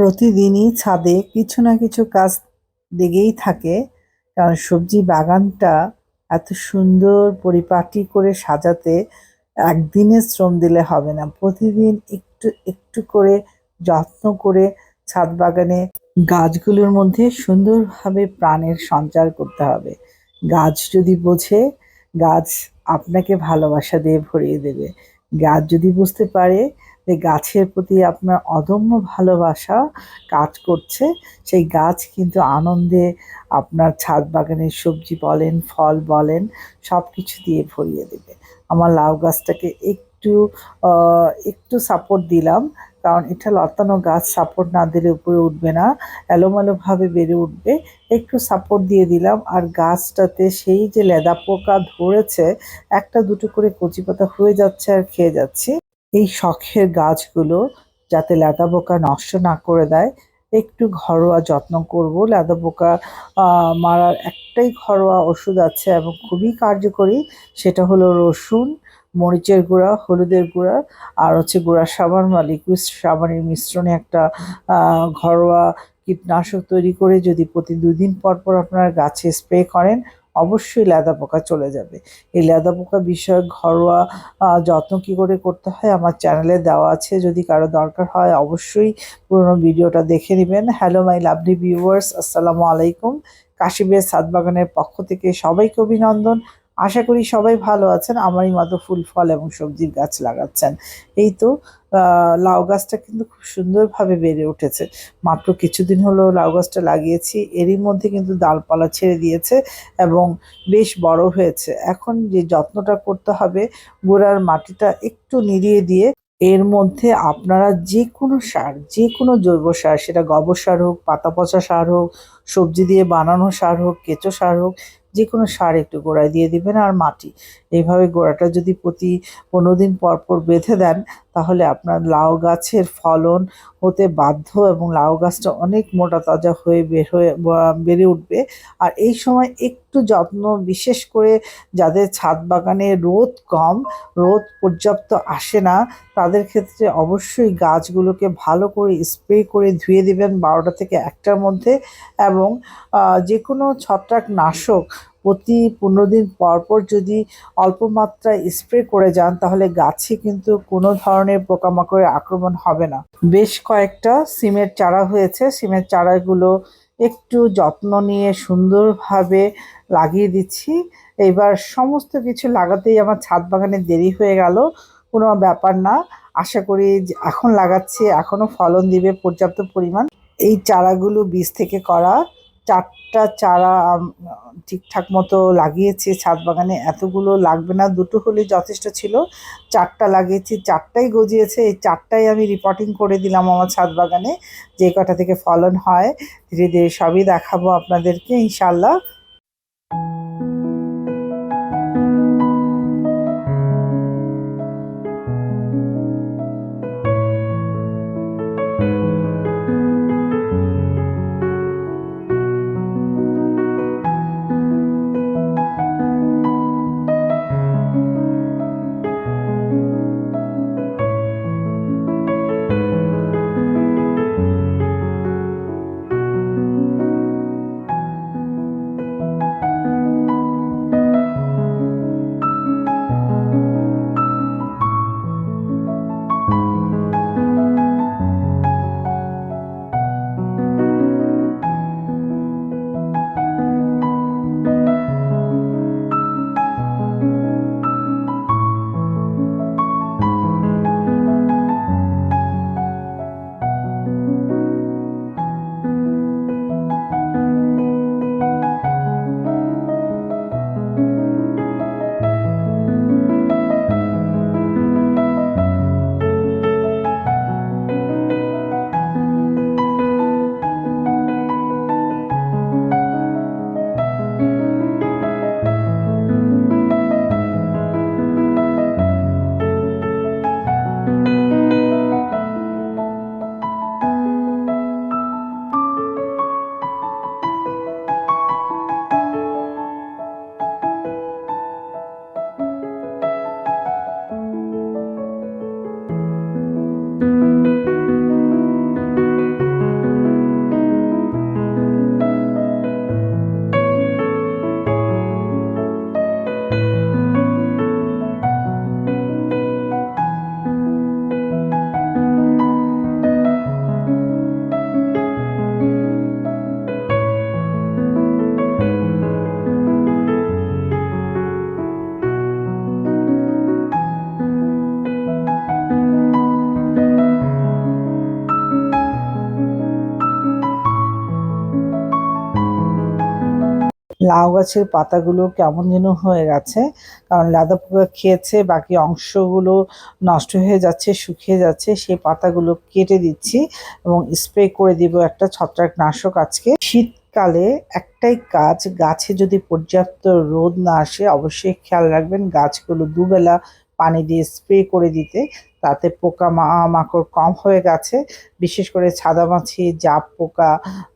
প্রতিদিনই ছাদে কিছু না কিছু কাজ লেগেই থাকে, কারণ সবজি বাগানটা এত সুন্দর পরিপাটি করে সাজাতে একদিনে শ্রম দিলে হবে না। প্রতিদিন একটু একটু করে যত্ন করে ছাদ বাগানে গাছগুলোর মধ্যে সুন্দরভাবে প্রাণের সঞ্চার করতে হবে। গাছ যদি বোঝে, গাছ আপনাকে ভালোবাসা দিয়ে ভরিয়ে দেবে। গাছ যদি বুঝতে পারে যে গাছের প্রতি আপনার অদম্য ভালোবাসা কাজ করছে, সেই গাছ কিন্তু আনন্দে আপনার ছাদ বাগানের সবজি বলেন, ফল বলেন সব কিছু দিয়ে ভরিয়ে দেবে। আমার লাউ গাছটাকে একটু একটু সাপোর্ট দিলাম, কারণ এটা লতানো গাছ সাপোর্ট না দিলে উপরে উঠবে না, এলোমেলোভাবে বেড়ে উঠবে। একটু সাপোর্ট দিয়ে দিলাম, আর গাছটাতে সেই যে লেদা পোকা ধরেছে, একটা দুটো করে কচি পাতা হয়ে যাচ্ছে আর খেয়ে যাচ্ছি। এই শখের গাছগুলো যাতে লেদা পোকা নষ্ট না করে দেয়, একটু ঘরোয়া যত্ন করব। লেদা পোকা মারার একটাই ঘরোয়া ওষুধ আছে এবং খুবই কার্যকরী, সেটা হলো রসুন, মরিচের গুঁড়া, হলুদের গুঁড়া, আর হচ্ছে গুঁড়া সাবান বা লিকুইড সাবানের মিশ্রণে একটা ঘরোয়া কীটনাশক তৈরি করে যদি প্রতি দুদিন পর পর আপনারা গাছে স্প্রে করেন অবশ্যই লেদা পোকা চলে যাবে। এই লেদা পোকা বিষয়ক ঘরোয়া যত্ন কী করে করতে হয় আমার চ্যানেলে দেওয়া আছে। যদি কারও দরকার হয় অবশ্যই পুরনো ভিডিওটা দেখে নেবেন। হ্যালো মাই লাভলি ভিউয়ার্স আসসালামু আলাইকুম। কাশিবের সাদ বাগানের পক্ষ থেকে সবাইকে অভিনন্দন। আশা করি সবাই ভালো আছেন। আমারই মতো ফুল ফল এবং সবজির গাছ লাগাচ্ছেন। এই তো লাউ গাছটা কিন্তু খুব সুন্দরভাবে বেড়ে উঠেছে। মাত্র কিছুদিন হলো লাউ গাছটা লাগিয়েছি, এরই মধ্যে কিন্তু ডালপালা ছেড়ে দিয়েছে এবং বেশ বড় হয়েছে। এখন যে যত্নটা করতে হবে, গোড়ার মাটিটা একটু নিড়িয়ে দিয়ে, এর মধ্যে আপনারা যে কোনো সার যে কোনো জৈব সার, সেটা গোবর সার হোক, পাতা পচা সার হোক, সবজি দিয়ে বানানো সার হোক, কেঁচো সার হোক যে কোনো সার একটু গোড়ায় দিয়ে দিবেন আর মাটি। এইভাবে গোড়াটা যদি প্রতি পনেরো দিন পর পর বেঁধে দেন, তাহলে আপনার লাউ গাছের ফলন হতে বাধ্য এবং লাউ গাছটা অনেক মোটা তাজা হয়ে বের হয়ে বেড়ে উঠবে। আর এই সময় একটু যত্ন, বিশেষ করে যাদের ছাদ বাগানে রোদ কম, রোদ পর্যাপ্ত আসে না, তাদের ক্ষেত্রে অবশ্যই গাছগুলোকে ভালো করে স্প্রে করে ধুয়ে দেবেন বারোটা থেকে একটার মধ্যে এবং যে কোনো ছত্রাক নাশক প্রতি পনেরো দিন পর পর যদি অল্প মাত্রায় স্প্রে করে যান, তাহলে গাছে কিন্তু কোনো ধরনের পোকামাকড়ের আক্রমণ হবে না। বেশ কয়েকটা সিমের চারা হয়েছে। সিমের চারাগুলো একটু যত্ন নিয়ে সুন্দরভাবে লাগিয়ে দিচ্ছি। এবার সমস্ত কিছু লাগাতেই আমার ছাদ বাগানে দেরি হয়ে গেল। কোনো ব্যাপার না। আশা করি এখন লাগাচ্ছি। এখনও ফলন দিবে পর্যাপ্ত পরিমাণ। এই চারাগুলো বীজ থেকে করা চারটা চারা ঠিকঠাক মতো লাগিয়েছি ছাদ বাগানে। এতগুলো লাগবে না, দুটো হলে যথেষ্ট ছিল। চারটা লাগিয়েছি, চারটাই গজিয়েছে। এই চারটাই আমি রিপোর্টিং করে দিলাম আমার ছাদ বাগানে। যে কটা থেকে ফলন হয়, ধীরে ধীরে সবই দেখাবো আপনাদেরকে ইনশাল্লাহ লাউ গাছের পাতাগুলো কেমন যেন হয়ে গেছে, কারণ লাদা পোকা খেয়েছে, বাকি অংশগুলো নষ্ট হয়ে যাচ্ছে, শুকিয়ে যাচ্ছে, সেই পাতাগুলো কেটে দিচ্ছি এবং স্প্রে করে দিব একটা ছত্রাকনাশক আজকে। শীতকালে একটাই কাজ, গাছে যদি পর্যাপ্ত রোদ না আসে, অবশ্যই খেয়াল রাখবেন গাছগুলো দুবেলা পানি দিয়ে স্প্রে করে দিতে, তাতে পোকা মাকড় কম হয়ে গেছে বিশেষ করে ছাদামাছি, জাপ পোকা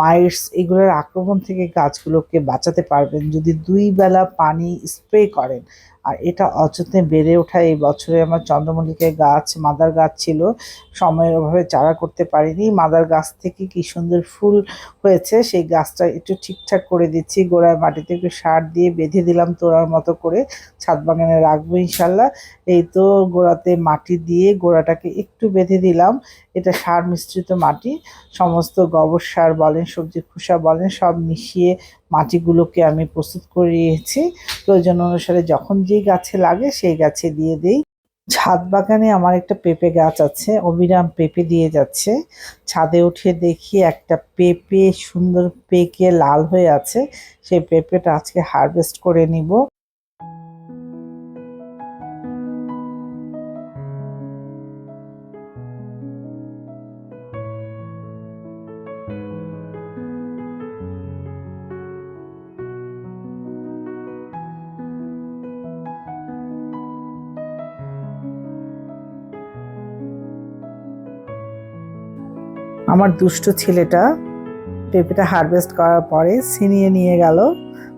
মাইটস এগুলোর আক্রমণ থেকে গাছগুলোকে বাঁচাতে পারবেন যদি দুই বেলা পানি স্প্রে করেন। আর এটা অযত্নে বেড়ে ওঠা এই বছরে আমার চন্দ্রমল্লিকের গাছ, মাদার গাছ ছিল, সময়ের অভাবে চারা করতে পারিনি। মাদার গাছ থেকে কি সুন্দর ফুল হয়েছে সেই গাছটা একটু ঠিকঠাক করে দিচ্ছি গোড়ায় মাটিতে একটু সার দিয়ে বেঁধে দিলাম তোড়ার মতো করে, ছাদ বাগানে রাখব ইনশাল্লাহ। এই তো গোড়াতে মাটি দিয়ে গোড়াটাকে একটু বেঁধে দিলাম, এটা সার মিশ্রিত মাটি, সমস্ত গোবর সার, বলেন, সবজি, খোসা, বলেন সব মিশিয়ে মাটিগুলোকে আমি প্রস্তুত করে নিয়েছি প্রয়োজন অনুসারে যখন যেই গাছে লাগে সেই গাছে দিয়ে দিই। ছাদ বাগানে আমার একটা পেঁপে গাছ আছে, অবিরাম পেঁপে দিয়ে যাচ্ছে। ছাদে উঠে দেখি একটা পেঁপে সুন্দর পেকে লাল হয়ে আছে। সেই পেঁপেটা আজকে হারভেস্ট করে নিব। আমার দুষ্ট ছেলেটা পেঁপেটা হারভেস্ট করার পরে ছিনিয়ে নিয়ে গেল।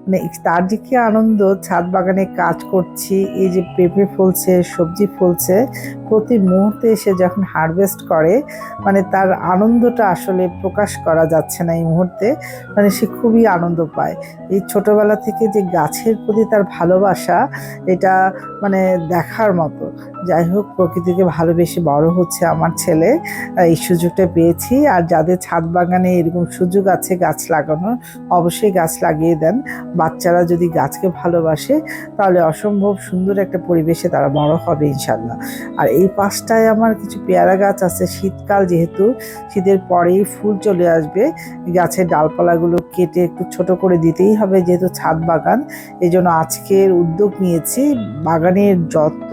মানে তার যে কি আনন্দ, ছাদ বাগানে কাজ করছি, এই যে পেঁপে ফলছে, সবজি ফলছে প্রতি মুহূর্তে এসে যখন হারভেস্ট করে মানে তার আনন্দটা আসলে প্রকাশ করা যাচ্ছে না এই মুহূর্তে মানে সে খুবই আনন্দ পায়। এই ছোটবেলা থেকে যে গাছের প্রতি তার ভালোবাসা, এটা মানে দেখার মতো। যাই হোক, প্রকৃতিকে ভালোবেসে বড় হচ্ছে আমার ছেলে, এই সুযোগটা পেয়েছি। আর যাদের ছাদ বাগানে এরকম সুযোগ আছে গাছ লাগানোর, অবশ্যই গাছ লাগিয়ে দেন। বাচ্চারা যদি গাছকে ভালোবাসে, তাহলে অসম্ভব সুন্দর একটা পরিবেশে তারা বড় হবে ইনশাল্লাহ আর এই পাশটায় আমার কিছু পেয়ারা গাছ আছে। শীতকাল যেহেতু, শীতের পরেই ফুল চলে আসবে। গাছের ডালপালাগুলো কেটে একটু ছোট করে দিতেই হবে যেহেতু ছাদ বাগান। এই জন্য আজকের উদ্যোগ নিয়েছি। বাগানের যত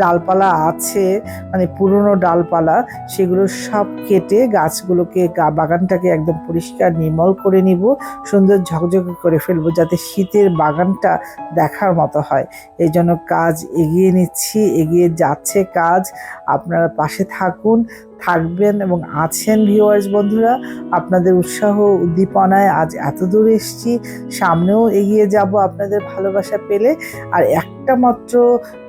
ডালপালা আছে মানে পুরনো ডালপালা, সেগুলো সব কেটে গাছগুলোকে বাগানটাকে একদম পরিষ্কার নির্মল করে নিব। সুন্দর ঝকঝকে করে ফেলব যাতে শীতের বাগানটা দেখার মতো হয়। এই জন্য কাজ এগিয়ে নিচ্ছি, এগিয়ে যাচ্ছে কাজ। আপনারা পাশে থাকুন। থাকবেন এবং আছেন ভিউয়ার্স বন্ধুরা, আপনাদের উৎসাহ উদ্দীপনায় আজ এত দূর এসেছি, সামনেও এগিয়ে যাব আপনাদের ভালোবাসা পেলে। আর একটা মাত্র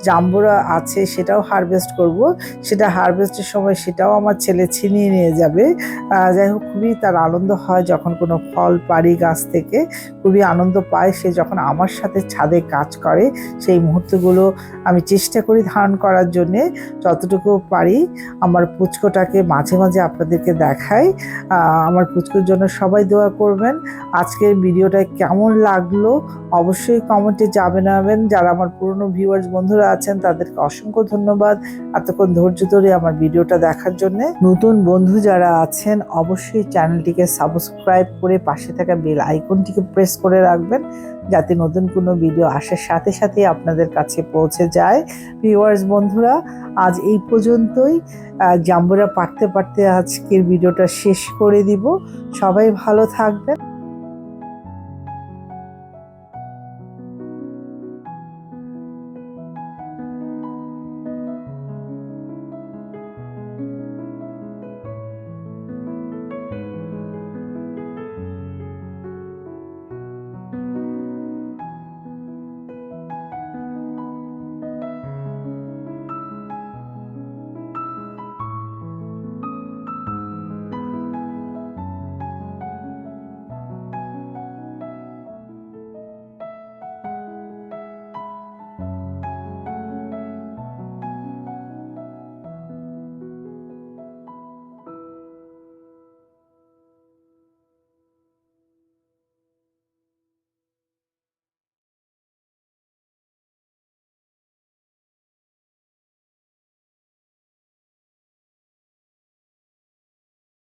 জাম্বুরা আছে, সেটাও হারভেস্ট করব। সেটা হারভেস্টের সময় সেটাও আমার ছেলে ছিনিয়ে নিয়ে যাবে। যাই হোক, খুবই তার আনন্দ হয় যখন কোনো ফল পারি গাছ থেকে, খুবই আনন্দ পায়। সে যখন আমার সাথে ছাদে কাজ করে, সেই মুহূর্তগুলো আমি চেষ্টা করি ধারণ করার জন্যে। যতটুকু পারি, আমার পুচকোটাকে মাঝে মাঝে আপনাদেরকে দেখাই। আমার পুচকুর জন্য সবাই দোয়া করবেন। আজকের ভিডিওটা কেমন লাগল অবশ্যই কমেন্টে জানাবেন। যারা আমার পুরনো ভিউয়ার্স বন্ধুরা আছেন, তাদেরকে অসংখ্য ধন্যবাদ। এতক্ষণ ধৈর্য ধরে আমার ভিডিওটা দেখার জন্য। নতুন বন্ধু যারা আছেন, অবশ্যই চ্যানেলটিকে সাবস্ক্রাইব করে পাশে থাকা বেল আইকনটিকে প্রেস করে রাখবেন। যাতে নতুন কোনো ভিডিও আসার সাথে সাথে আপনাদের কাছে পৌঁছে যায়। ভিউয়ার্স বন্ধুরা, আজ এই পর্যন্তই। জাম্বুরা পারতে পারতে আজকের ভিডিওটা শেষ করে দিব। সবাই ভালো থাকবেন।